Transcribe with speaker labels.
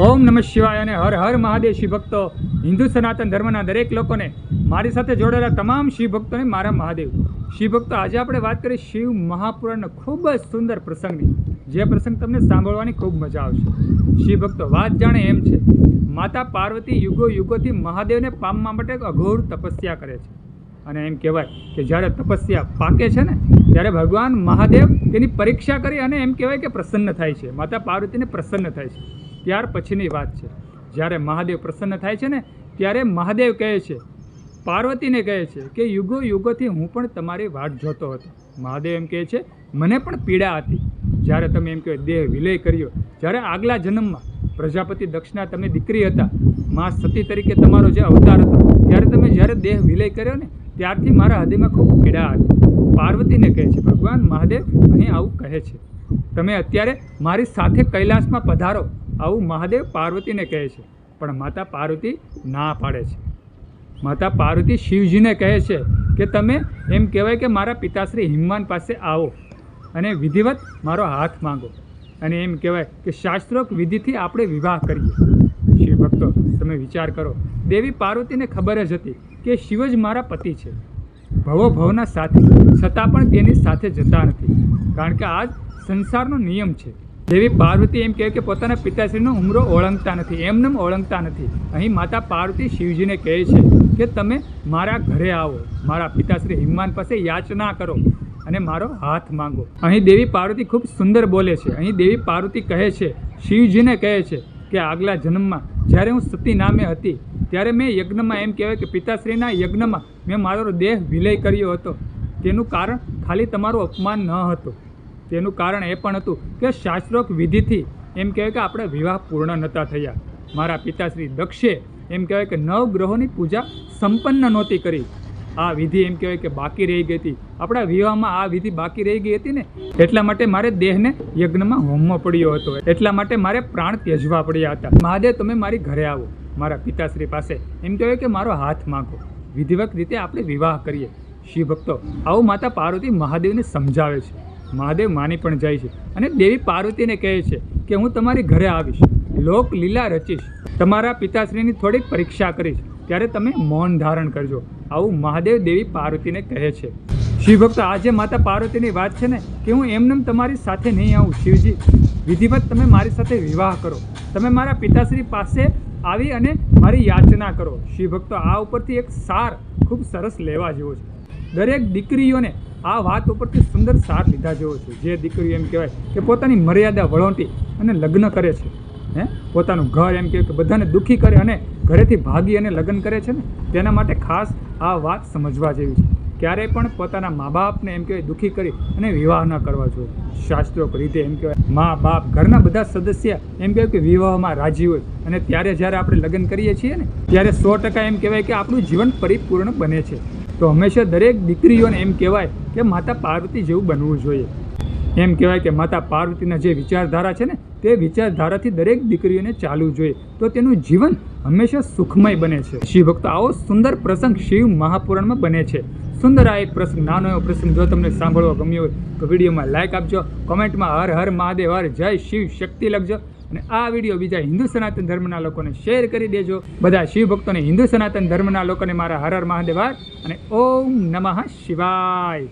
Speaker 1: ઓમ નમઃ શિવાય અને હર હર મહાદેવ શિવ ભક્તો. હિન્દુ સનાતન ધર્મના દરેક લોકોને મારી સાથે જોડાયેલા તમામ શિવ ભક્તોને મારા મહાદેવ. શિવ ભક્તો, આજે આપણે વાત કરીએ શિવ મહાપુરાણના ખૂબ જ સુંદર પ્રસંગની. જે પ્રસંગ તમને સાંભળવાની ખૂબ મજા આવશે. શિવ ભક્તો, વાત જાણે એમ છે. માતા પાર્વતી યુગો યુગોથી મહાદેવને પામવા માટે અઘોર તપસ્યા કરે છે. અને એમ કહેવાય કે જ્યારે તપસ્યા પાકે છે ને, ત્યારે ભગવાન મહાદેવ તેની પરીક્ષા કરી અને એમ કહેવાય કે પ્રસન્ન થાય છે. માતા પાર્વતીને પ્રસન્ન થાય છે. ત્યાર પછીની વાત છે. જ્યારે મહાદેવ પ્રસન્ન થાય છે ને, ત્યારે મહાદેવ કહે છે, પાર્વતીને કહે છે કે, યુગો યુગોથી હું પણ તમારી વાટ જોતો હતો. મહાદેવ એમ કહે છે, મને પણ પીડા હતી. જ્યારે તમે એમ કહેવાય દેહ વિલય કર્યો. જ્યારે આગલા જન્મમાં પ્રજાપતિ દક્ષના તમે દીકરી હતા, મા સતી તરીકે તમારો જે અવતાર હતો, ત્યારે તમે જ્યારે દેહ વિલય કર્યો ને, ત્યારથી મારા હૃદયમાં ખૂબ પીડા હતી. પાર્વતીને કહે છે, ભગવાન, મહાદેવ અહીં આવું કહે છે. તમે અત્યારે મારી સાથે કૈલાસમાં પધારો. આવું મહાદેવ પાર્વતીને કહે છે. પણ માતા પાર્વતી ના પાડે છે. માતા પાર્વતી શિવજીને કહે છે કે તમે એમ કહેવાય કે મારા પિતાશ્રી હિમવાન પાસે આવો અને વિધિવત મારો હાથ માંગો. અને એમ કહેવાય કે શાસ્ત્રોક વિધિથી આપણે વિવાહ કરીએ. શિવ ભક્તો, તમે વિચાર કરો, દેવી પાર્વતીને ખબર જ હતી કે શિવ જ મારા પતિ છે. ભવો ભવના સાથી, છતાં પણ તેની સાથે જતા નથી. કારણ કે આ સંસારનો નિયમ છે. દેવી પાર્વતી એમ કહે કે પોતાના પિતાશ્રીનો ઉમરો ઓળંગતા નથી એમને ઓળંગતા નથી. અહીં માતા પાર્વતી શિવજીને કહે છે કે તમે મારા ઘરે આવો, મારા પિતાશ્રી હિમાન પાસે યાચના કરો અને મારો હાથ માંગો. અહીં દેવી પાર્વતી ખૂબ સુંદર બોલે છે. અહીં દેવી પાર્વતી કહે છે, શિવજીને કહે છે કે આગલા જન્મમાં જ્યારે હું સતી નામે હતી, ત્યારે મેં યજ્ઞમાં એમ કહેવાય કે પિતાશ્રીના યજ્ઞમાં મેં મારો દેહ વિલય કર્યો હતો. તેનું કારણ ખાલી તમારું અપમાન ન હતું. તેનું કારણ એ પણ હતું કે શાસ્ત્રોક્ત વિધિથી એમ કહેવાય કે આપણે વિવાહ પૂર્ણ નહોતા થયા. મારા પિતાશ્રી દક્ષે એમ કહેવાય કે નવ ગ્રહોની પૂજા સંપન્ન નહોતી કરી. આ વિધિ એમ કહેવાય કે બાકી રહી ગઈ હતી. આપણા વિવાહમાં આ વિધિ બાકી રહી ગઈ હતી ને, એટલા માટે મારે દેહને યજ્ઞમાં હોમવો પડ્યો હતો. એટલા માટે મારે પ્રાણ ત્યજવા પડ્યા હતા. મહાદેવ, તમે મારી ઘરે આવો. મારા પિતાશ્રી પાસે એમ કહેવાય કે મારો હાથ માગો. વિધિવત રીતે આપણે વિવાહ કરીએ. શિવ ભક્તો આવું માતા પાર્વતી મહાદેવને સમજાવે છે. મહાદેવ માની પણ જાય છે. અને દેવી પાર્વતીને કહે છે કે હું તમારી ઘરે આવીશ. લોક લીલા રચીશ. તમારા પિતાશ્રીની થોડીક પરીક્ષા કરીશ. ત્યારે તમે મૌન ધારણ કરજો. આવું મહાદેવ દેવી પાર્વતીને કહે છે. શિવભક્ત, આજે માતા પાર્વતીની વાત છે ને, કે હું એમનેમ તમારી સાથે નહીં આવું. શિવજી, વિધિવત તમે મારી સાથે વિવાહ કરો. તમે મારા પિતાશ્રી પાસે આવી અને મારી યાચના કરો. શિવભક્તો, આ ઉપરથી એક સાર ખૂબ સરસ લેવા જેવો છે. દરેક દીકરીઓને આ વાત ઉપરથી સુંદર સાર લીધા જેવો છે. જે દીકરીઓ એમ કહેવાય કે પોતાની મર્યાદા વળોંટી અને લગ્ન કરે છે. હે? પોતાનું ઘર એમ કહેવાય કે બધાને દુઃખી કરે અને ઘરેથી ભાગી અને લગ્ન કરે છે ને? તેના માટે ખાસ આ વાત સમજવા જેવી છે. ક્યારેય પણ પોતાના મા બાપને એમ કહેવાય દુઃખી કરી અને વિવાહ ન કરવા જોઈએ. શાસ્ત્રોક રીતે એમ કહેવાય મા બાપ ઘરના બધા સદસ્ય એમ કહેવાય કે વિવાહમાં રાજી હોય અને ત્યારે જ્યારે આપણે લગ્ન કરીએ છીએ ને, ત્યારે સો ટકા એમ કહેવાય કે આપણું જીવન પરિપૂર્ણ બને છે. તો હંમેશા દરેક દીકરીઓને એમ કહેવાય કે માતા પાર્વતી જેવું બનવું જોઈએ. એમ કહેવાય કે માતા પાર્વતીના જે વિચારધારા છે ને, તે વિચારધારાથી દરેક દીકરીઓને ચાલવું જોઈએ. તો તેનું જીવન હંમેશા સુખમય બને છે. શિવ ભક્તો આવો સુંદર પ્રસંગ શિવ મહાપુરાણમાં બને છે. સુંદર આ એક પ્રસંગ, નાનો એવો પ્રસંગ જો તમને સાંભળવો ગમ્યો હોય તો વિડીયોમાં લાઇક આપજો, કોમેન્ટમાં હર હર મહાદેવ, હર જય શિવ, શક્તિ લખજો. અને આ વીડિયો બીજા હિન્દુ સનાતન ધર્મના લોકોને શેર કરી દેજો. બધા શિવ ભક્તોને હિન્દુ સનાતન ધર્મના લોકોને મારા હર હર મહાદેવ અને ઓમ નમઃ શિવાય.